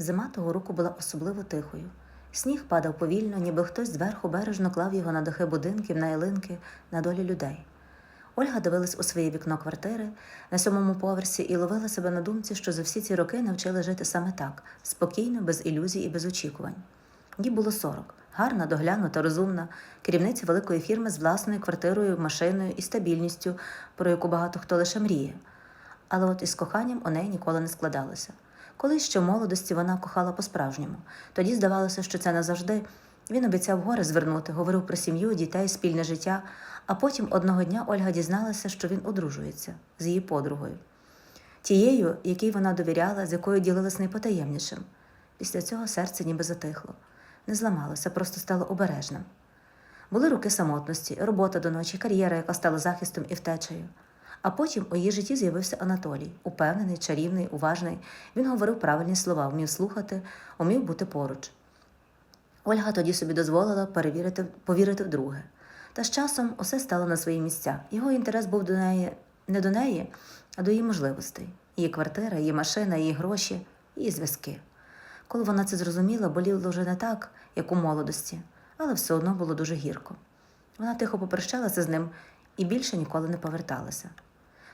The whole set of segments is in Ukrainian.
Зима того року була особливо тихою. Сніг падав повільно, ніби хтось зверху бережно клав його на дахи будинків, на ялинки, на долі людей. Ольга дивилась у своє вікно квартири на сьомому поверсі і ловила себе на думці, що за всі ці роки навчили жити саме так, спокійно, без ілюзій і без очікувань. Їй було 40. Гарна, доглянута, розумна, керівниця великої фірми з власною квартирою, машиною і стабільністю, про яку багато хто лише мріє. Але от із коханням у неї ніколи не складалося. Колись ще в молодості вона кохала по-справжньому. Тоді здавалося, що це назавжди. Він обіцяв гори звернути, говорив про сім'ю, дітей, спільне життя. А потім одного дня Ольга дізналася, що він одружується з її подругою, тією, якій вона довіряла, з якою ділилась найпотаємнішим. Після цього серце ніби затихло, не зламалося, просто стало обережним. Були роки самотності, робота до ночі, кар'єра, яка стала захистом і втечею. А потім у її житті з'явився Анатолій, упевнений, чарівний, уважний. Він говорив правильні слова, вмів слухати, умів бути поруч. Ольга тоді собі дозволила перевірити, повірити вдруге. Та з часом усе стало на свої місця. Його інтерес був до неї не до неї, а до її можливостей. Її квартира, її машина, її гроші, її зв'язки. Коли вона це зрозуміла, боліло вже не так, як у молодості, але все одно було дуже гірко. Вона тихо попрощалася з ним і більше ніколи не поверталася.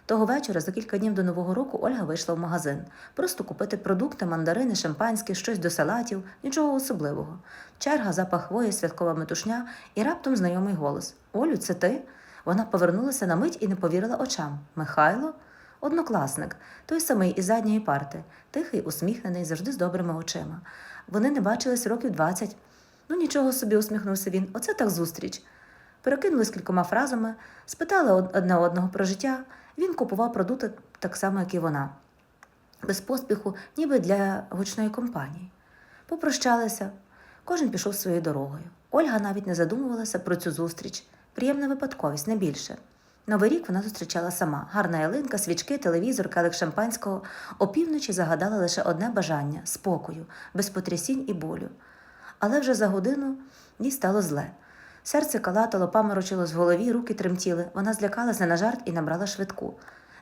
Того вечора, за кілька днів до Нового року, Ольга вийшла в магазин. Просто купити продукти, мандарини, шампанське, щось до салатів, нічого особливого. Черга, запах хвої, святкова метушня і раптом знайомий голос: Олю, це ти? Вона повернулася на мить і не повірила очам. Михайло? Однокласник, той самий із задньої парти, тихий, усміхнений, завжди з добрими очима. Вони не бачились років двадцять. Ну, нічого собі, усміхнувся він. Оце так зустріч. Перекинулись кількома фразами, спитали одне одного про життя. Він купував продукти так само, як і вона, без поспіху, ніби для гучної компанії. Попрощалися, кожен пішов своєю дорогою. Ольга навіть не задумувалася про цю зустріч. Приємна випадковість, не більше. Новий рік вона зустрічала сама. Гарна ялинка, свічки, телевізор, келих шампанського. Опівночі загадала лише одне бажання спокою, без потрясінь і болю. Але вже за годину їй стало зле. Серце калатало, паморочилось в голові, руки тремтіли. Вона злякалася на жарт і набрала швидку.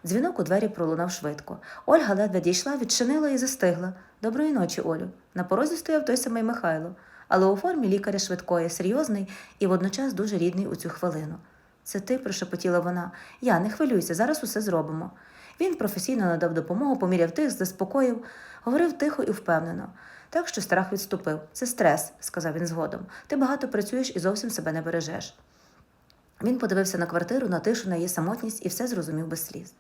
Дзвінок у двері пролунав швидко. Ольга ледве дійшла, відчинила і застигла. Доброї ночі, Олю. На порозі стояв той самий Михайло, але у формі лікаря швидкої, серйозний і водночас дуже рідний у цю хвилину. Це ти, прошепотіла вона. Я не хвилюйся, зараз усе зробимо. Він професійно надав допомогу, поміряв тих, заспокоїв, говорив тихо і впевнено. Так що страх відступив. Це стрес, сказав він згодом. Ти багато працюєш і зовсім себе не бережеш. Він подивився на квартиру, на тишу, на її самотність і все зрозумів без сліз.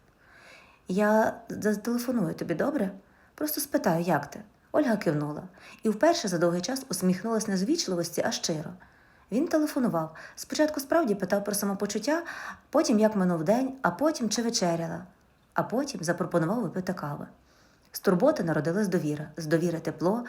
Я зателефоную тобі, добре? Просто спитаю, як ти. Ольга кивнула і вперше за довгий час усміхнулася не з а щиро. Він телефонував. Спочатку справді питав про самопочуття, потім як минув день, а потім чи вечеряла, а потім запропонував випити кави. З турботи народилась довіра, з довіри тепло,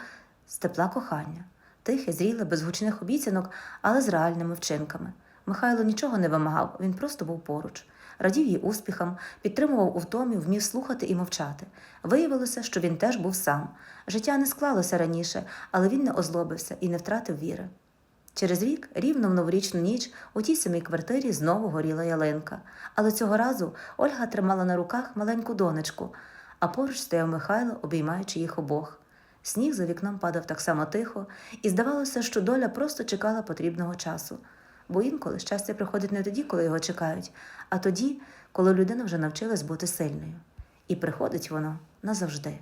з тепла кохання, тихе, зріле, без гучних обіцянок, але з реальними вчинками. Михайло нічого не вимагав, він просто був поруч. Радів її успіхам, підтримував у втомі, вмів слухати і мовчати. Виявилося, що він теж був сам. Життя не склалося раніше, але він не озлобився і не втратив віри. Через рік, рівно в новорічну ніч, у тій самій квартирі знову горіла ялинка. Але цього разу Ольга тримала на руках маленьку донечку, а поруч стояв Михайло, обіймаючи їх обох. Сніг за вікном падав так само тихо, і здавалося, що доля просто чекала потрібного часу. Бо інколи щастя приходить не тоді, коли його чекають, а тоді, коли людина вже навчилась бути сильною. І приходить воно назавжди.